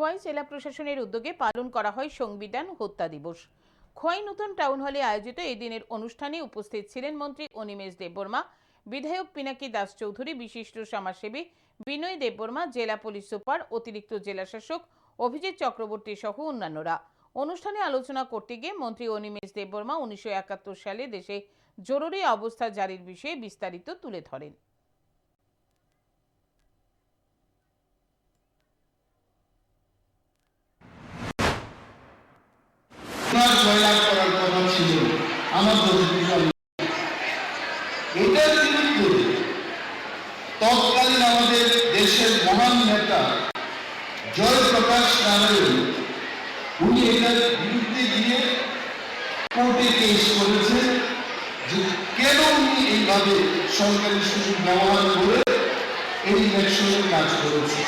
খোয়াই জেলা প্রশাসনের উদ্যোগে পালন করা হয় সংবিধান হত্যা দিবস। খোয়াই নতুন টাউন হলে আয়োজিত এই দিনের অনুষ্ঠানে উপস্থিত ছিলেন মন্ত্রী অনিমেষ দেববর্মা, বিধায়ক পিনাকি দাস চৌধুরী বিশিষ্ট সমাজসেবী বিনয় দেববর্মা, জেলা পুলিশ সুপার, অতিরিক্ত জেলা শাসক অভিজিৎ চক্রবর্তী সহ অন্যান্যরা। অনুষ্ঠানে আলোচনা করতে গিয়ে মন্ত্রী অনিমেষ দেববর্মা উনিশশো একাত্তর সালে দেশে জরুরি অবস্থা জারির বিষয়ে বিস্তারিত তুলে ধরেন। ওনার জয়লাভ করার কথা ছিল। আমার এটার বিরুদ্ধে তৎকালীন আমাদের দেশের মহান নেতা জয়প্রকাশ নারায়ণ, উনি এটার বিরুদ্ধে গিয়ে কোর্টে কেস করেছেন যে কেন উনি এইভাবে সরকারি সুযোগ ব্যবহার করে এই ইলেকশনের কাজ করেছে